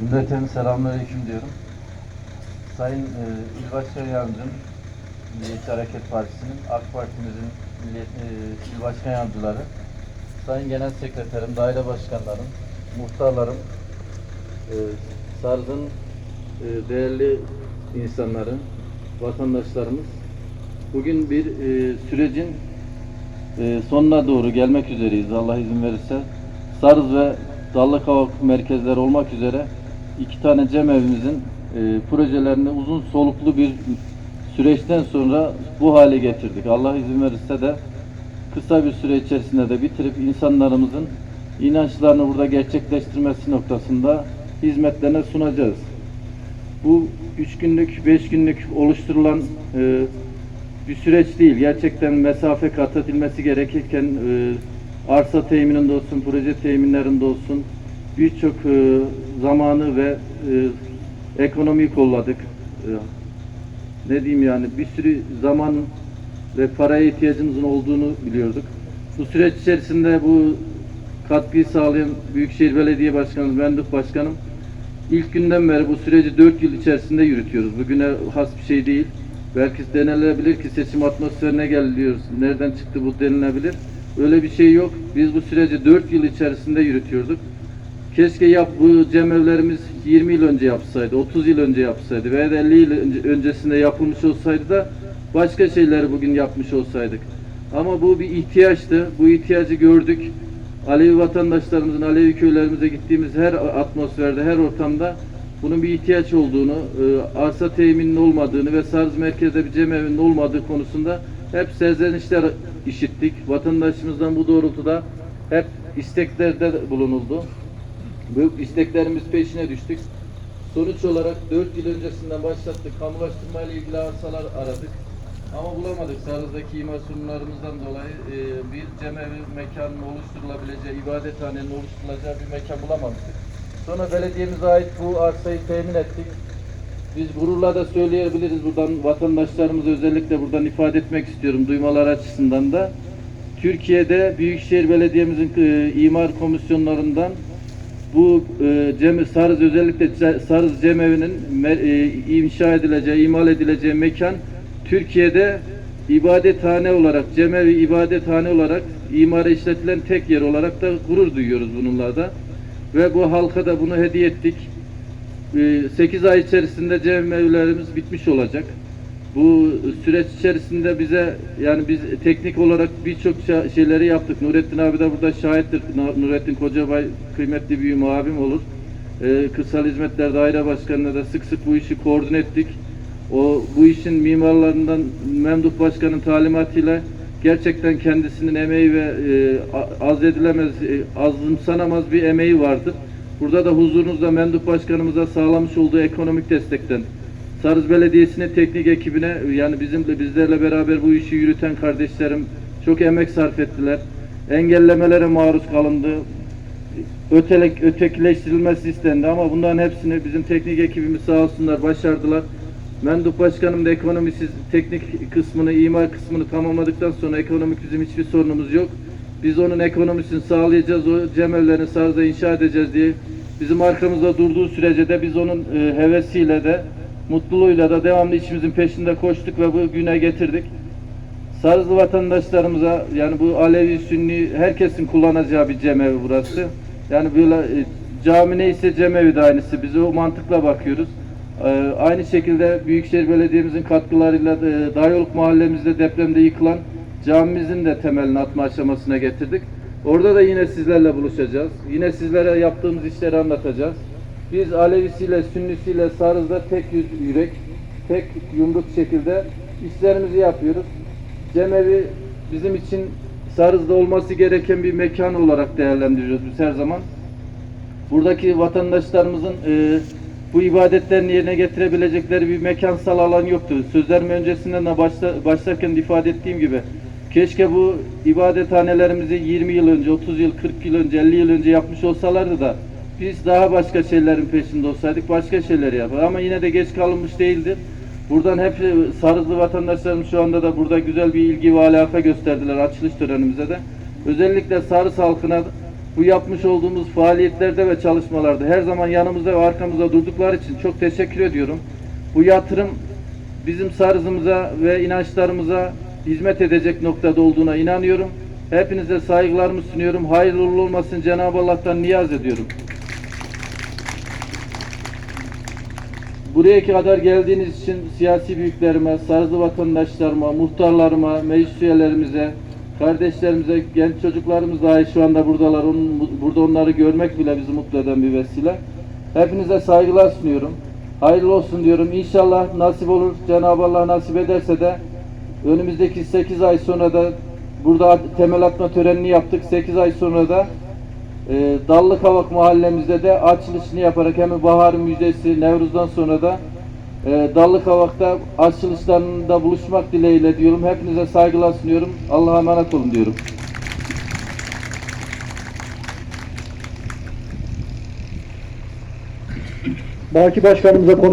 Cümleten selamünaleyküm diyorum. Sayın e, İl Başkan Yardımcım, Milliyetçi Hareket Partisi'nin, AK Parti'mizin Milliyet, e, İl Yardımcıları, Sayın Genel Sekreterim, daire başkanlarım, muhtarlarım, e, Sarz'ın e, değerli insanları, vatandaşlarımız, bugün bir e, sürecin e, sonuna doğru gelmek üzereyiz Allah izin verirse. Sarız ve Dallıkavak merkezleri olmak üzere iki tane cemevimizin e, projelerini uzun soluklu bir süreçten sonra bu hale getirdik. Allah izin verirse de kısa bir süre içerisinde de bitirip insanlarımızın inançlarını burada gerçekleştirmesi noktasında hizmetlerine sunacağız. Bu üç günlük, beş günlük oluşturulan e, bir süreç değil. Gerçekten mesafe kat edilmesi gerekirken e, arsa temininde olsun, proje teminlerinde olsun birçok e, zamanı ve e, ekonomiyi kolladık. E, ne diyeyim yani bir sürü zaman ve paraya ihtiyacımızın olduğunu biliyorduk. Bu süreç içerisinde bu katkıyı sağlayan Büyükşehir Belediye Başkanımız, Menduk Başkanım ilk günden beri bu süreci 4 yıl içerisinde yürütüyoruz. Bugüne has bir şey değil. Belki denilebilir ki seçim atmosferine geliyoruz. Nereden çıktı bu denilebilir. Öyle bir şey yok. Biz bu süreci 4 yıl içerisinde yürütüyorduk. Keşke yap bu cemevlerimiz 20 yıl önce yapsaydı, 30 yıl önce yapsaydı veya da 50 yıl önce- öncesinde yapılmış olsaydı da başka şeyleri bugün yapmış olsaydık. Ama bu bir ihtiyaçtı. Bu ihtiyacı gördük. Alevi vatandaşlarımızın, Alevi köylerimize gittiğimiz her atmosferde, her ortamda bunun bir ihtiyaç olduğunu, e, arsa temininin olmadığını ve Sarız merkezde bir cemevinin olmadığı konusunda hep serzenişler işittik. Vatandaşımızdan bu doğrultuda hep isteklerde bulunuldu. Bu isteklerimiz peşine düştük. Sonuç olarak 4 yıl öncesinden başlattık. Kamulaştırma ile ilgili arsalar aradık. Ama bulamadık. Sarız'daki imar sunumlarımızdan dolayı e, bir cemevi mekanın oluşturulabileceği, ibadethanenin oluşturulacağı bir mekan bulamamıştık. Sonra belediyemize ait bu arsayı temin ettik. Biz gururla da söyleyebiliriz buradan vatandaşlarımıza özellikle buradan ifade etmek istiyorum duymalar açısından da. Türkiye'de Büyükşehir Belediye'mizin e, imar komisyonlarından bu e, Sarız özellikle Sarız Cemevi'nin me- e, inşa edileceği, imal edileceği mekan Türkiye'de ibadethane olarak, Cemevi ibadethane olarak imara işletilen tek yer olarak da gurur duyuyoruz bununla da. Ve bu halka da bunu hediye ettik. 8 ay içerisinde cemevlerimiz bitmiş olacak. Bu süreç içerisinde bize yani biz teknik olarak birçok şeyleri yaptık. Nurettin abi de burada şahittir. Nu- Nurettin Kocabay kıymetli bir abim olur. Ee, Kırsal Hizmetler Daire Başkanı'na da sık sık bu işi koordine ettik. O bu işin mimarlarından Memduh Başkan'ın talimatıyla gerçekten kendisinin emeği ve e, az edilemez, e, azımsanamaz bir emeği vardır. Burada da huzurunuzda Memduh Başkanımıza sağlamış olduğu ekonomik destekten Sarız Belediyesi'nin teknik ekibine yani bizimle bizlerle beraber bu işi yürüten kardeşlerim çok emek sarf ettiler. Engellemelere maruz kalındı. Ötelek, ötekileştirilmesi istendi ama bunların hepsini bizim teknik ekibimiz sağ olsunlar başardılar. Mendup Başkanım da ekonomisiz teknik kısmını, imar kısmını tamamladıktan sonra ekonomik bizim hiçbir sorunumuz yok. Biz onun ekonomisini sağlayacağız, o cemevlerini Sarz'da inşa edeceğiz diye bizim arkamızda durduğu sürece de biz onun e, hevesiyle de mutluluğuyla da devamlı işimizin peşinde koştuk ve bu güne getirdik. Sarızlı vatandaşlarımıza yani bu Alevi, Sünni herkesin kullanacağı bir cemevi burası. Yani böyle e, cami neyse cemevi de aynısı. Biz o mantıkla bakıyoruz. Ee, aynı şekilde Büyükşehir Belediye'mizin katkılarıyla e, Dağyoluk mahallemizde depremde yıkılan camimizin de temelini atma aşamasına getirdik. Orada da yine sizlerle buluşacağız. Yine sizlere yaptığımız işleri anlatacağız. Biz Alevisiyle, Sünnisiyle Sarız'da tek yürek, tek yumruk şekilde işlerimizi yapıyoruz. Cemevi bizim için Sarız'da olması gereken bir mekan olarak değerlendiriyoruz biz her zaman. Buradaki vatandaşlarımızın e, bu ibadetlerini yerine getirebilecekleri bir mekansal alan yoktu. Sözlerim öncesinden de başta, başlarken de ifade ettiğim gibi keşke bu ibadethanelerimizi 20 yıl önce, 30 yıl, 40 yıl önce, 50 yıl önce yapmış olsalardı da biz daha başka şeylerin peşinde olsaydık başka şeyler yapar. Ama yine de geç kalınmış değildir. Buradan hep Sarızlı vatandaşlarımız şu anda da burada güzel bir ilgi ve alaka gösterdiler açılış törenimize de. Özellikle Sarız halkına bu yapmış olduğumuz faaliyetlerde ve çalışmalarda her zaman yanımızda ve arkamızda durdukları için çok teşekkür ediyorum. Bu yatırım bizim sarzımıza ve inançlarımıza hizmet edecek noktada olduğuna inanıyorum. Hepinize saygılarımı sunuyorum. Hayırlı olmasın Cenab-ı Allah'tan niyaz ediyorum. Buraya kadar geldiğiniz için siyasi büyüklerime, sazlı vatandaşlarıma, muhtarlarıma, meclis üyelerimize, kardeşlerimize, genç çocuklarımız dahi şu anda buradalar. Onun, burada onları görmek bile bizi mutlu eden bir vesile. Hepinize saygılar sunuyorum. Hayırlı olsun diyorum. İnşallah nasip olur. Cenab-ı Allah nasip ederse de önümüzdeki 8 ay sonra da burada temel atma törenini yaptık. 8 ay sonra da e, Dallı Kavak mahallemizde de açılışını yaparak hem bahar müjdesi Nevruz'dan sonra da e, Dallı Kavak'ta açılışlarında buluşmak dileğiyle diyorum. Hepinize saygılar sunuyorum. Allah'a emanet olun diyorum. Baki Başkanımıza konu